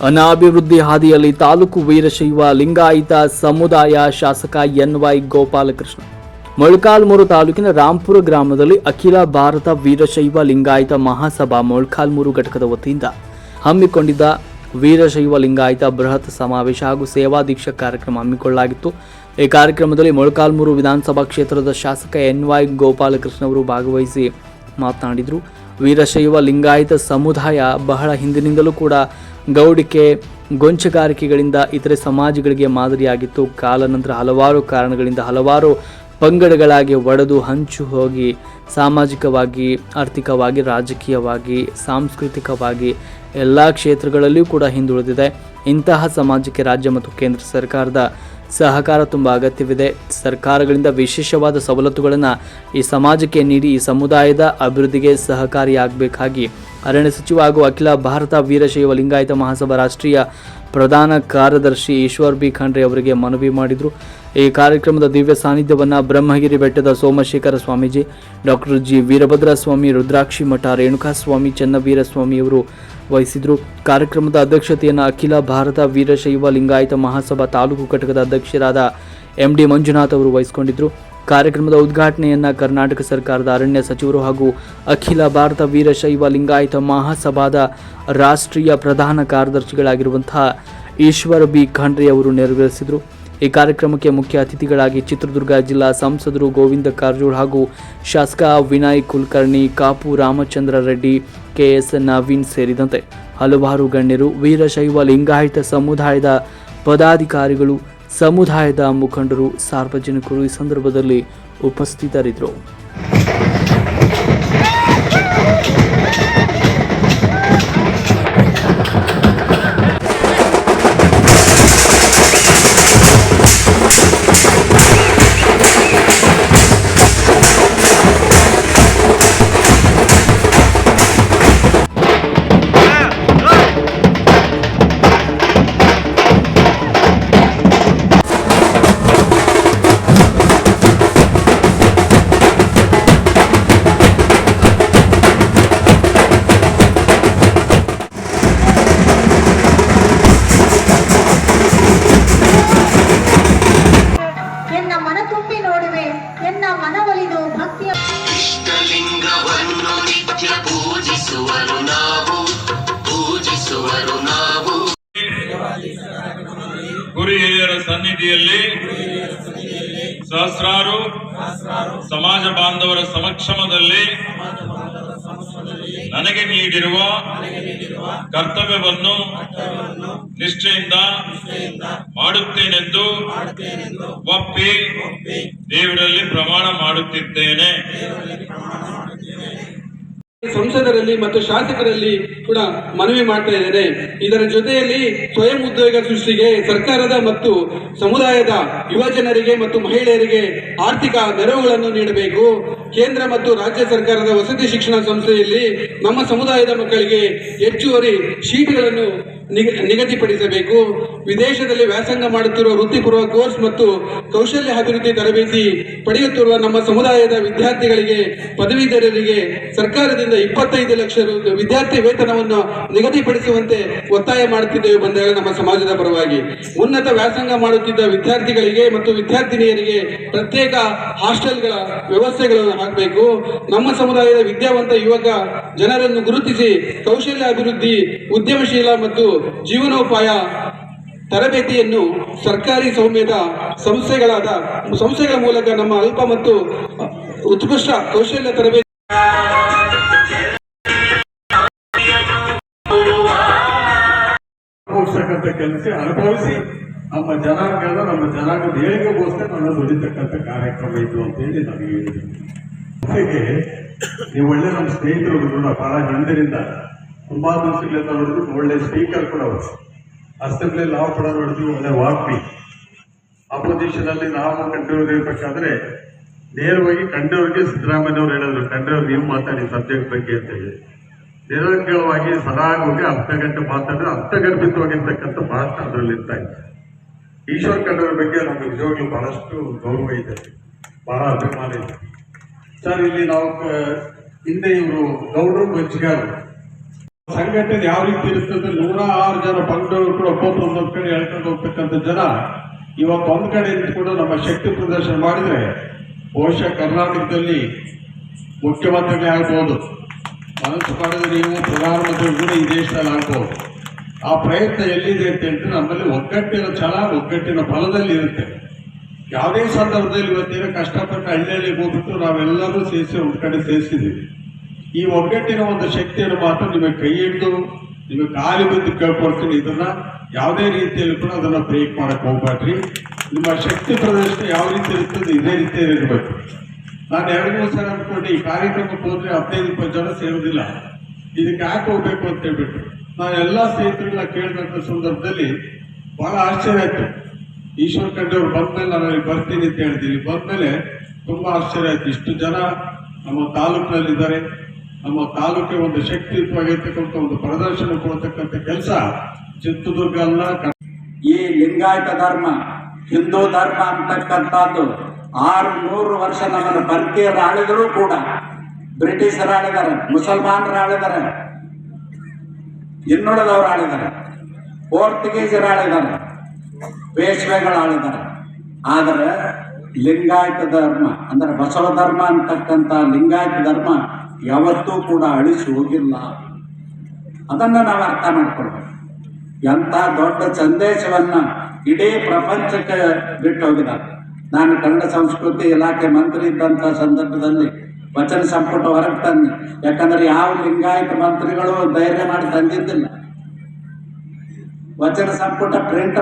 ಅನಾಭಿವೃದ್ಧಿ ಹಾದಿಯಲ್ಲಿ ತಾಲೂಕು ವೀರಶೈವ ಲಿಂಗಾಯತ ಸಮುದಾಯ ಶಾಸಕ ಎನ್ ವೈ ಗೋಪಾಲಕೃಷ್ಣ. ಮೊಳಕಾಲ್ಮೂರು ತಾಲೂಕಿನ ರಾಂಪುರ ಗ್ರಾಮದಲ್ಲಿ ಅಖಿಲ ಭಾರತ ವೀರಶೈವ ಲಿಂಗಾಯತ ಮಹಾಸಭಾ ಮೊಳಕಾಲ್ಮೂರು ಘಟಕದ ವತಿಯಿಂದ ಹಮ್ಮಿಕೊಂಡಿದ್ದ ವೀರಶೈವ ಲಿಂಗಾಯತ ಬೃಹತ್ ಸಮಾವೇಶ ಹಾಗೂ ಸೇವಾ ದೀಕ್ಷಾ ಕಾರ್ಯಕ್ರಮ ಹಮ್ಮಿಕೊಳ್ಳಲಾಗಿತ್ತು. ಈ ಕಾರ್ಯಕ್ರಮದಲ್ಲಿ ಮೊಳಕಾಲ್ಮೂರು ವಿಧಾನಸಭಾ ಕ್ಷೇತ್ರದ ಶಾಸಕ ಎನ್ ವೈ ಗೋಪಾಲಕೃಷ್ಣ ಅವರು ಭಾಗವಹಿಸಿ ಮಾತನಾಡಿದರು. ವೀರಶೈವ ಲಿಂಗಾಯತ ಸಮುದಾಯ ಬಹಳ ಹಿಂದಿನಿಂದಲೂ ಕೂಡ ಗೌಡಿಕೆ, ಗೊಂಚಗಾರಿಕೆಗಳಿಂದ ಇತರೆ ಸಮಾಜಗಳಿಗೆ ಮಾದರಿಯಾಗಿತ್ತು. ಕಾಲನಂತರ ಹಲವಾರು ಕಾರಣಗಳಿಂದ ಹಲವಾರು ಪಂಗಡಗಳಾಗಿ ಒಡೆದು ಹಂಚು ಹೋಗಿ ಸಾಮಾಜಿಕವಾಗಿ, ಆರ್ಥಿಕವಾಗಿ, ರಾಜಕೀಯವಾಗಿ, ಸಾಂಸ್ಕೃತಿಕವಾಗಿ ಎಲ್ಲ ಕ್ಷೇತ್ರಗಳಲ್ಲಿಯೂ ಕೂಡ ಹಿಂದುಳಿದಿದೆ. ಇಂತಹ ಸಮಾಜಕ್ಕೆ ರಾಜ್ಯ ಮತ್ತು ಕೇಂದ್ರ ಸರ್ಕಾರದ ಸಹಕಾರ ತುಂಬ ಅಗತ್ಯವಿದೆ. ಸರ್ಕಾರಗಳಿಂದ ವಿಶೇಷವಾದ ಸವಲತ್ತುಗಳನ್ನು ಈ ಸಮಾಜಕ್ಕೆ ನೀಡಿ ಈ ಸಮುದಾಯದ ಅಭಿವೃದ್ಧಿಗೆ ಸಹಕಾರಿಯಾಗಬೇಕಾಗಿ ಅರಣ್ಯ ಸಚಿವ ಹಾಗೂ ಅಖಿಲ ಭಾರತ ವೀರಶೈವ ಲಿಂಗಾಯತ ಮಹಾಸಭಾ ರಾಷ್ಟ್ರೀಯ ಪ್ರಧಾನ ಕಾರ್ಯದರ್ಶಿ ಈಶ್ವರ್ ಬಿ. ಖಂಡ್ರೆ ಅವರಿಗೆ ಮನವಿ ಮಾಡಿದರು. ಈ ಕಾರ್ಯಕ್ರಮದ ದಿವ್ಯ ಸಾನ್ನಿಧ್ಯವನ್ನು ಬ್ರಹ್ಮಗಿರಿ ಬೆಟ್ಟದ ಸೋಮಶೇಖರ ಸ್ವಾಮೀಜಿ, ಡಾಕ್ಟರ್ ಜಿ. ವೀರಭದ್ರ ಸ್ವಾಮಿ ರುದ್ರಾಕ್ಷಿ ಮಠ, ರೇಣುಕಾಸ್ವಾಮಿ ಚನ್ನವೀರ ಸ್ವಾಮಿಯವರು ವಹಿಸಿದರು. ಕಾರ್ಯಕ್ರಮದ ಅಧ್ಯಕ್ಷತೆಯನ್ನು ಅಖಿಲ ಭಾರತ ವೀರಶೈವ ಲಿಂಗಾಯತ ಮಹಾಸಭಾ ತಾಲೂಕು ಘಟಕದ ಅಧ್ಯಕ್ಷರಾದ ಎಂ ಡಿ ಮಂಜುನಾಥ್ ಅವರು ವಹಿಸಿಕೊಂಡಿದ್ದರು ಕಾರ್ಯಕ್ರಮದ ಉದ್ಘಾಟನೆಯನ್ನು ಕರ್ನಾಟಕ ಸರ್ಕಾರದ ಅರಣ್ಯ ಸಚಿವರು ಹಾಗೂ ಅಖಿಲ ಭಾರತ ವೀರಶೈವ ಲಿಂಗಾಯತ ಮಹಾಸಭಾದ ರಾಷ್ಟ್ರೀಯ ಪ್ರಧಾನ ಕಾರ್ಯದರ್ಶಿಗಳಾಗಿರುವಂತಹ ಈಶ್ವರ ಬಿ ಖಂಡ್ರೆ ಅವರು ನೆರವೇರಿಸಿದರು. ಈ ಕಾರ್ಯಕ್ರಮಕ್ಕೆ ಮುಖ್ಯ ಅತಿಥಿಗಳಾಗಿ ಚಿತ್ರದುರ್ಗ ಜಿಲ್ಲಾ ಸಂಸದರು ಗೋವಿಂದ ಕಾರಜೋಳ್ ಹಾಗೂ ಶಾಸಕ ವಿನಯ್ ಕುಲಕರ್ಣಿ, ಕಾಪು ರಾಮಚಂದ್ರ ರೆಡ್ಡಿ, ಕೆಎಸ್ ನವೀನ್ ಸೇರಿದಂತೆ ಹಲವಾರು ಗಣ್ಯರು ವೀರಶೈವ ಲಿಂಗಾಯತ ಸಮುದಾಯದ ಪದಾಧಿಕಾರಿಗಳು, ಸಮುದಾಯದ ಮುಖಂಡರು, ಸಾರ್ವಜನಿಕರು ಈ ಸಂದರ್ಭದಲ್ಲಿ ಉಪಸ್ಥಿತರಿದ್ದರು. ಎನ್ನ ಮನವೊಲಿದು ಭಕ್ತಿಯ ಇಷ್ಟಲಿಂಗವನ್ನು ನಿತ್ಯ ಪೂಜಿಸುವರು ನಾವು. ಪೂಜಿಸುವರು ನಾವು. ಗುರು ಹಿರಿಯರ ಸನ್ನಿಧಿಯಲ್ಲಿ ಸಹಸ್ರಾರು ಸಮಾಜ ಬಾಂಧವರ ಸಮಕ್ಷಮದಲ್ಲಿ ನನಗೆ ನೀಡಿರುವ ಕರ್ತವ್ಯವನ್ನು ನಿಷ್ಠೆಯಿಂದ ಮಾಡುತ್ತೇನೆಂದು ಒಪ್ಪಿ ದೇವರಲ್ಲಿ ಪ್ರಮಾಣ ಮಾಡುತ್ತಿದ್ದೇನೆ. ಸಂಸದರಲ್ಲಿ ಮತ್ತು ಶಾಸಕರಲ್ಲಿ ಕೂಡ ಮನವಿ ಮಾಡ್ತಾ ಇದ್ದೇನೆ. ಇದರ ಜೊತೆಯಲ್ಲಿ ಸ್ವಯಂ ಉದ್ಯೋಗ ಸೃಷ್ಟಿಗೆ ಸರ್ಕಾರದ ಮತ್ತು ಸಮುದಾಯದ ಯುವಜನರಿಗೆ ಮತ್ತು ಮಹಿಳೆಯರಿಗೆ ಆರ್ಥಿಕ ನೆರವುಗಳನ್ನು ನೀಡಬೇಕು. ಕೇಂದ್ರ ಮತ್ತು ರಾಜ್ಯ ಸರ್ಕಾರದ ವಸತಿ ಶಿಕ್ಷಣ ಸಂಸ್ಥೆಯಲ್ಲಿ ನಮ್ಮ ಸಮುದಾಯದ ಮಕ್ಕಳಿಗೆ ಹೆಚ್ಚುವರಿ ಶೀಟ್ಗಳನ್ನು ನಿಗ- ನಿಗದಿಪಡಿಸಬೇಕು. ವಿದೇಶದಲ್ಲಿ ವ್ಯಾಸಂಗ ಮಾಡುತ್ತಿರುವ ವೃತ್ತಿಪೂರ್ವ ಕೋರ್ಸ್ ಮತ್ತು ಕೌಶಲ್ಯ ಅಭಿವೃದ್ಧಿ ತರಬೇತಿ ಪಡೆಯುತ್ತಿರುವ ನಮ್ಮ ಸಮುದಾಯದ ವಿದ್ಯಾರ್ಥಿಗಳಿಗೆ, ಪದವೀಧರರಿಗೆ ಸರ್ಕಾರದಿಂದ ಇಪ್ಪತ್ತೈದು ಲಕ್ಷ ವಿದ್ಯಾರ್ಥಿ ವೇತನವನ್ನು ನಿಗದಿಪಡಿಸುವಂತೆ ಒತ್ತಾಯ ಮಾಡುತ್ತಿದ್ದೇವೆ ಬಂದಾಗ ನಮ್ಮ ಸಮಾಜದ ಪರವಾಗಿ. ಉನ್ನತ ವ್ಯಾಸಂಗ ಮಾಡುತ್ತಿದ್ದ ವಿದ್ಯಾರ್ಥಿಗಳಿಗೆ ಮತ್ತು ವಿದ್ಯಾರ್ಥಿನಿಯರಿಗೆ ಪ್ರತ್ಯೇಕ ಹಾಸ್ಟೆಲ್ಗಳ ವ್ಯವಸ್ಥೆಗಳನ್ನು ಹಾಕಬೇಕು. ನಮ್ಮ ಸಮುದಾಯದ ವಿದ್ಯಾವಂತ ಯುವಕ ಜನರನ್ನು ಗುರುತಿಸಿ ಕೌಶಲ್ಯ ಅಭಿವೃದ್ಧಿ ಉದ್ಯಮಶೀಲ ಮತ್ತು ಜೀವನೋಪಾಯ ತರಬೇತಿಯನ್ನು ಸರ್ಕಾರಿ ಸೌಮ್ಯದ ಸಂಸ್ಥೆಗಳಾದ, ಸಂಸ್ಥೆಗಳ ಮೂಲಕ ನಮ್ಮ ಅಲ್ಪ ಮತ್ತು ಉತ್ಕೃಷ್ಟ ಕೌಶಲ್ಯ ತರಬೇತಿ ಕೆಲಸ ಅನುಭವಿಸಿ, ನಮ್ಮ ಜನಾಂಗದ ನಮ್ಮ ಜನಾಂಗದ ಏಳಿಗೆಗೋಸ್ಕರ ನಾನು ದುಡಿತಕ್ಕಂಥ ಕಾರ್ಯಕ್ರಮ ಇದು ಅಂತೇಳಿ ನಾನು ಜೊತೆಗೆ ನೀವು ಒಳ್ಳೆ ನಮ್ಮ ಸ್ನೇಹಿತರು ಕೂಡ ಬಹಳ ಹಿಂದಿನಿಂದ ತುಂಬಾ ದಿವಸಗಳಿಂದ ನೋಡಿದ್ರು, ಒಳ್ಳೆ ಸ್ಪೀಕರ್ ಕೂಡ ಅವರು. ಅಸೆಂಬ್ಲಿ ನಾವು ಕೂಡ ನೋಡಿದ್ವಿ ಒಳ್ಳೆ ವಾಕ್ಪಿ ಅಪೋಸಿಷನ್ ಅಲ್ಲಿ ನಾವು ಕಂಡವ್ರಿಗೆ ಇರಬೇಕಾದ್ರೆ ನೇರವಾಗಿ ಕಂಡವ್ರಿಗೆ ಸಿದ್ದರಾಮಯ್ಯ ಅವರು ಹೇಳಿದ್ರು. ಕಂಡವ್ರು ನೀವು ಮಾತಾಡಿ ಸಬ್ಜೆಕ್ಟ್ ಬಗ್ಗೆ ಅಂತ ಹೇಳಿ. ನಿರಂಕಳವಾಗಿ ಸರಾಗವಾಗಿ ಅರ್ಧ ಗಂಟೆ ಮಾತಾಡಿದ್ರೆ ಅರ್ಥಗರ್ಭಿತವಾಗಿರ್ತಕ್ಕಂಥ ಭಾಷಣ ಅದರಲ್ಲಿ ಇರ್ತಾ ಇತ್ತು ಈಶ್ವರ್ ಕಂಡವ್ರ ಬಗ್ಗೆ ನಮಗೆ ನಿಜವಾಗ್ಲೂ ಬಹಳಷ್ಟು ಗೌರವ ಇದೆ. ಬಹಳ ಅಭಿಮಾನ ಇದೆ. ಸರ್ ಇಲ್ಲಿ ನಾವು ಹಿಂದೆ ಇವರು ಗೌಡ್ರು ಗೊಂಚಿಗಾರರು ಸಂಘಟನೆ ಯಾವ ರೀತಿ ಇರ್ತದೆ ನೂರಾರು ಜನ ಬಂದವರು ಕೂಡ ಒಬ್ಬೊಬ್ಬ ಒಂದೊಂದು ಕಡೆ ಹೇಳ್ಕೊಂಡು ಹೋಗ್ತಕ್ಕಂಥ ಜನ ಇವತ್ತು ಒಂದು ಕಡೆ ನಿಂತ್ಕೊಂಡು ನಮ್ಮ ಶಕ್ತಿ ಪ್ರದರ್ಶನ ಮಾಡಿದ್ರೆ ಬಹುಶಃ ಕರ್ನಾಟಕದಲ್ಲಿ ಮುಖ್ಯಮಂತ್ರಿಗಳೇ ಆಗ್ಬೋದು. ಮನಸ್ಸು ಮಾಡಿದ್ರೆ ನೀವು ಪ್ರಧಾನಮಂತ್ರಿ ಕೂಡ ಈ ದೇಶದಲ್ಲಿ ಆಗ್ಬೋದು. ಆ ಪ್ರಯತ್ನ ಎಲ್ಲಿದೆ ಅಂತ ಹೇಳಿದ್ರೆ ನಮ್ಮಲ್ಲಿ ಒಗ್ಗಟ್ಟಿನ ಛಲ, ಒಗ್ಗಟ್ಟಿನ ಫಲದಲ್ಲಿ ಇರುತ್ತೆ. ಯಾವುದೇ ಸಂದರ್ಭದಲ್ಲಿ ಇವತ್ತೇನು ಕಷ್ಟಪಟ್ಟು ಹಳ್ಳಿಯಲ್ಲಿ ಹೋಗ್ಬಿಟ್ಟು ನಾವೆಲ್ಲರೂ ಸೇರಿಸಿ ಒಂದು ಕಡೆ ಸೇರಿಸಿದ್ದೀವಿ. ಈ ಒಗ್ಗಟ್ಟಿನ ಒಂದು ಶಕ್ತಿಯನ್ನು ಮಾತ್ರ ನಿಮಗೆ ಕೈ ಹಿಡಿದು, ನಿಮಗೆ ಕಾಲಿ ಬಿದ್ದು ಕೇಳ್ಕೊಡ್ತೀನಿ ಇದನ್ನ ಯಾವುದೇ ರೀತಿಯಲ್ಲಿ ಕೂಡ ಅದನ್ನ ಬ್ರೇಕ್ ಮಾಡಕ್ ಹೋಗ್ಬೇಡ್ರಿ ನಿಮ್ಮ ಶಕ್ತಿ ಪ್ರದರ್ಶನ ಯಾವ ರೀತಿ ಇರ್ತದೆ ಇದೇ ರೀತಿಯಲ್ಲಿ ಇರಬೇಕು. ನಾನು ಎರಡು ಮೂರು ಸಲ ಅನ್ಕೊಂಡು ಈ ಕಾರ್ಯಕ್ರಮಕ್ಕೆ ಹೋದ್ರೆ ಹದಿನೈದು, ಇಪ್ಪತ್ತು ಜನ ಸೇರೋದಿಲ್ಲ. ಇದಕ್ಕೆ ಯಾಕೆ ಹೋಗ್ಬೇಕು ಅಂತ ಹೇಳ್ಬಿಟ್ಟು. ನಾನು ಎಲ್ಲಾ ಸ್ನೇಹಿತರನ್ನ ಕೇಳಿದಂತ ಸಂದರ್ಭದಲ್ಲಿ ಬಹಳ ಆಶ್ಚರ್ಯ ಆಯ್ತು. ಈಶ್ವರ್ ಖಂಡ್ರೆ ಅವ್ರು ಬಂದ್ಮೇಲೆ ನಾನು ಅಲ್ಲಿ ಬರ್ತೀನಿ ಅಂತ ಹೇಳ್ತೀನಿ. ಬಂದ್ಮೇಲೆ ತುಂಬಾ ಆಶ್ಚರ್ಯ ಆಯ್ತು. ಇಷ್ಟು ಜನ ನಮ್ಮ ತಾಲೂಕಿನಲ್ಲಿದ್ದಾರೆ. ನಮ್ಮ ತಾಲೂಕಿಗೆ ಒಂದು ಶಕ್ತಿಯುತವಾಗಿರ್ತಕ್ಕಂಥ ಒಂದು ಪ್ರದರ್ಶನ ಕೊಡತಕ್ಕಂಥ ಕೆಲಸ ಚಿತ್ರದುರ್ಗ ಅಲ್ಲ. ಈ ಲಿಂಗಾಯತ ಧರ್ಮ, ಹಿಂದೂ ಧರ್ಮ ಅಂತಕ್ಕಂಥದ್ದು ಆರು ನೂರು ವರ್ಷ ನಮ್ಮನ್ನು ಭಾರತೀಯರು ಆಳಿದರೂ ಕೂಡ ಬ್ರಿಟಿಷರು ಆಳಿದ್ದಾರೆ, ಮುಸಲ್ಮಾನರು ಆಳಿದ್ದಾರೆ. ಇನ್ನುಳಿದವರು ಆಳಿದ್ದಾರೆ. ಪೋರ್ಚುಗೀಸರು ಆಳಿದಾರೆ ಪೇಶ್ವೆಗಳು ಆಳಿದ್ದಾರೆ ಆದರೆ ಲಿಂಗಾಯತ ಧರ್ಮ, ಅಂದ್ರೆ ಬಸವ ಧರ್ಮ ಅಂತಕ್ಕಂಥ ಲಿಂಗಾಯತ ಧರ್ಮ ಯಾವತ್ತೂ ಕೂಡ ಅಳಿಸಿ ಹೋಗಿಲ್ಲ. ಅದನ್ನು ನಾವು ಅರ್ಥ ಮಾಡ್ಕೊಳ್ಬೇಕು. ಎಂಥ ದೊಡ್ಡ ಸಂದೇಶವನ್ನು ಇಡೀ ಪ್ರಪಂಚಕ್ಕೆ ಬಿಟ್ಟು ಹೋಗಿದ್ದಾರೆ. ನಾನು ಕನ್ನಡ ಸಂಸ್ಕೃತಿ ಇಲಾಖೆ ಮಂತ್ರಿ ಇದ್ದಂಥ ಸಂದರ್ಭದಲ್ಲಿ ವಚನ ಸಂಪುಟ ಹೊರಗೆ ತಂದೆ, ಯಾಕಂದ್ರೆ ಯಾವ ಲಿಂಗಾಯತ ಮಂತ್ರಿಗಳು ಧೈರ್ಯ ಮಾಡಿ ತಂದಿದ್ದಿಲ್ಲ. ವಚನ ಸಂಪುಟ ಪ್ರಿಂಟ್